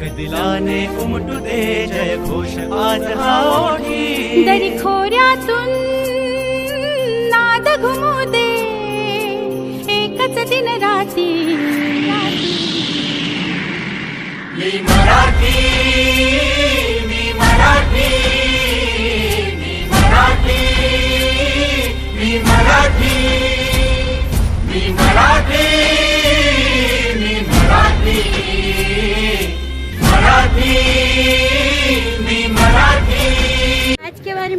दिलाने उमटू दे जय घोष आज हा ओठी दरी खोऱ्यातून नाद घुमू दे एकच दिन राती. मी मराठी मी मराठी मी मराठी मी मराठी मी मराठी.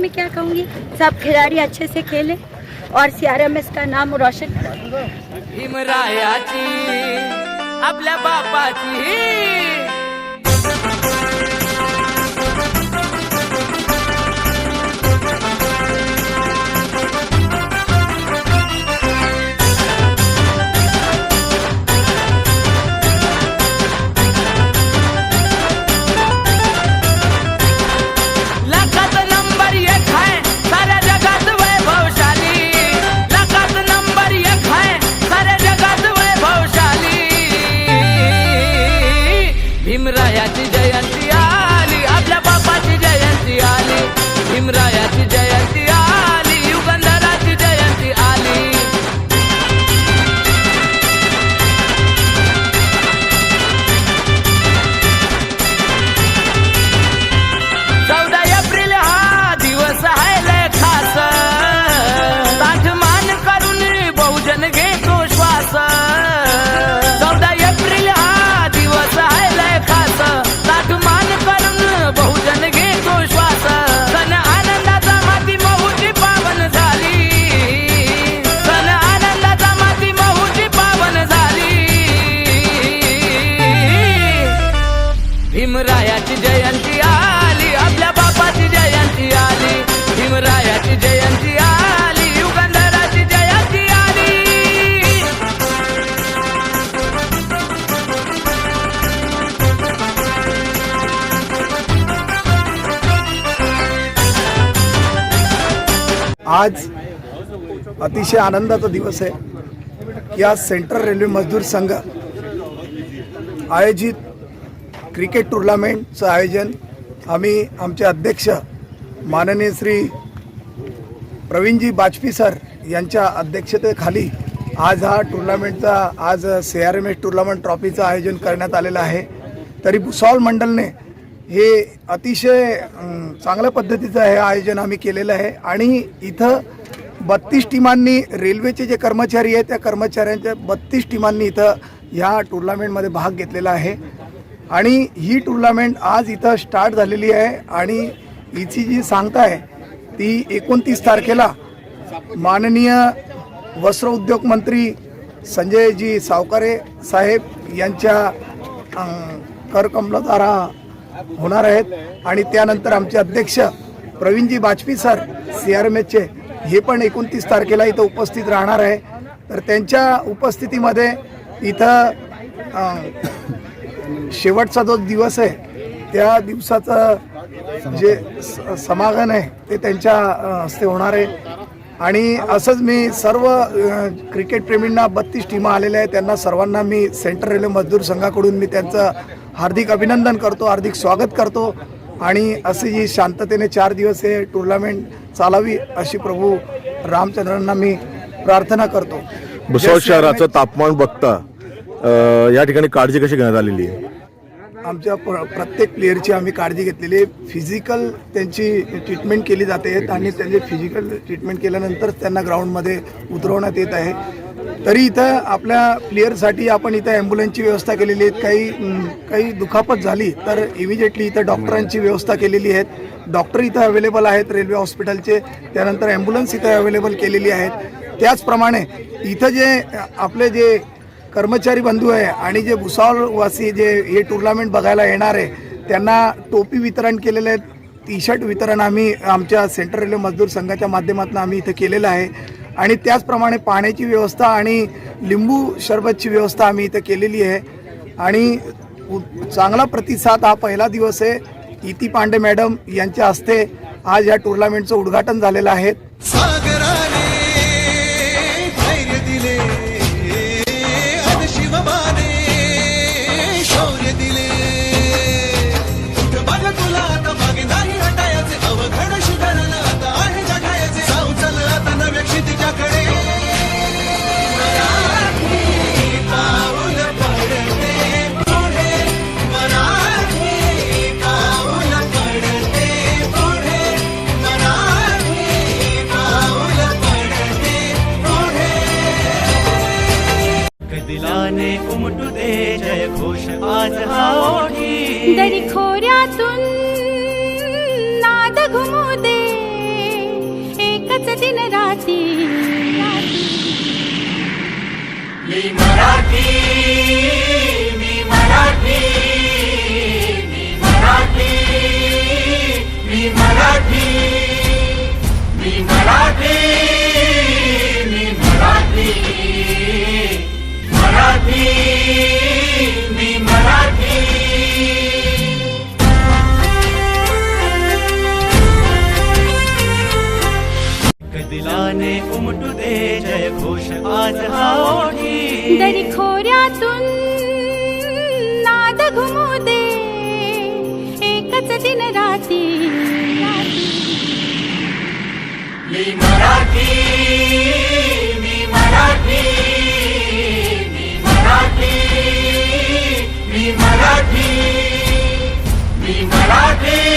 मैं क्या कहूँगी? सब खिलाड़ी अच्छे से खेले और सी का नाम रोशन करें। भीमरायाची आपल्या बापाची आज अतिशय आनंदाचा दिवस आहे या सेंट्रल रेल्वे मजदूर संघ आयोजित क्रिकेट टुर्नामेंटचं आयोजन आम्ही आमचे अध्यक्ष माननीय श्री प्रवीणजी बाजपी सर यांच्या अध्यक्षतेखाली आज हा टुर्नामेंटचा आज C R M S tournament ट्रॉफीचं आयोजन करण्यात आलेलं आहे. तरी भुसावळ मंडलने हे अतिशय चांगल्या पद्धतीचं हे आयोजन आम्ही केलेलं आहे. आणि इथं बत्तीस टीमांनी रेल्वेचे जे कर्मचारी आहेत त्या कर्मचाऱ्यांच्या बत्तीस टीमांनी इथं ह्या टुर्नामेंटमध्ये भाग घेतलेला आहे. आणि ही टुर्नामेंट आज इथं स्टार्ट झालेली आहे आणि हिची जी सांगता आहे ती एकोणतीस तारखेला माननीय वस्त्र उद्योग मंत्री संजयजी सावकारे साहेब यांच्या अं, होणार आहेत. आणि त्यानंतर आमचे अध्यक्ष Pravinji Bajpai sir C R M एचचे हे पण एकोणतीस तारखेला इथं उपस्थित राहणार आहे. तर त्यांच्या उपस्थितीमध्ये इथं शेवटचा जो दिवस आहे त्या दिवसाचं जे स- समागम आहे ते त्यांच्या हस्ते होणार आहे. आणि असंच मी सर्व क्रिकेटप्रेमींना क्रिकेट प्रेमींना बत्तीस टीमा आलेल्या आहेत. त्यांना सर्वांना मी सेंट्रल रेल्वे मजदूर संघाकडून मी त्यांचं हार्दिक अभिनंदन करतो हार्दिक स्वागत करतो. आणि असे जी शांततेने चार दिवस हे टुर्नामेंट चालावी अशी प्रभू रामचंद्रांना मी प्रार्थना करतो. भुसावळ शहराचं तापमान बघता या ठिकाणी काळजी कशी घेण्यात आलेली आहे? आमच्या प्र- प्रत्येक प्लेअरची आम्ही काळजी घेतलेली आहे. फिजिकल त्यांची ट्रीटमेंट केली जाते आणि त्यांचे फिजिकल ट्रीटमेंट केल्यानंतर त्यांना ग्राउंडमध्ये उतरवण्यात येत आहे. तरी इथं आपल्या प्लेअरसाठी आपण इथं ॲम्ब्युलन्सची व्यवस्था केलेली आहे. काही काही दुखापत झाली तर इमिजिएटली इथं डॉक्टरांची व्यवस्था केलेली आहे. डॉक्टर इथं अवेलेबल आहेत रेल्वे हॉस्पिटलचे. त्यानंतर ॲम्ब्युलन्स इथं अवेलेबल केलेली आहेत. त्याचप्रमाणे इथं जे आपले जे कर्मचारी बंधू आहे आणि जे भुसावळवासी जे हे टुर्नामेंट बघायला येणार आहे त्यांना टोपी वितरण केलेले आहेत टी शर्ट वितरण आम्ही आमच्या सेंट्रल रेल्वे मजदूर संघाच्या माध्यमातून आम्ही इथं केलेलं आहे. आणि त्याचप्रमाणे पाण्याची व्यवस्था आणि लिंबू सरबतची व्यवस्था आम्ही इथं केलेली आहे. आणि चांगला प्रतिसाद हा पहिला दिवस आहे. इती पांडे मॅडम यांच्या हस्ते आज या टुर्नामेंटचं उद्घाटन झालेलं आहे. दिलाने उमटू दे जय घोष आज हा ओठी दरी खोऱ्यातून नाद घुमू दे एकच दिन राती मी मराठी मी मराठी मी दे जय घोष आज ओठी दरी खोऱ्यातून नाद घुमू दे. एकच दिन राती. मी मराठी मी मराठी मी मराठी मी मराठी मी मराठी.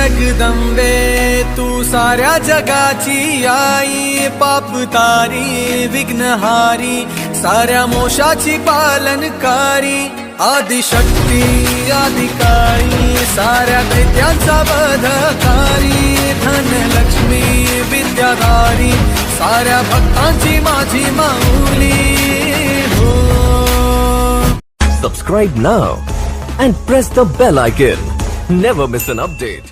जगदंबे तू साऱ्या जगाची आई पापतारी विघ्नहारी साऱ्या मोशाची पालनकारी आदिशक्ती आदिकाळी साऱ्या दैत्यांचा बधकारी धनलक्ष्मी विद्याधारी साऱ्या भक्तांची माझी माऊली हो Subscribe now and press the bell icon. Never miss an update.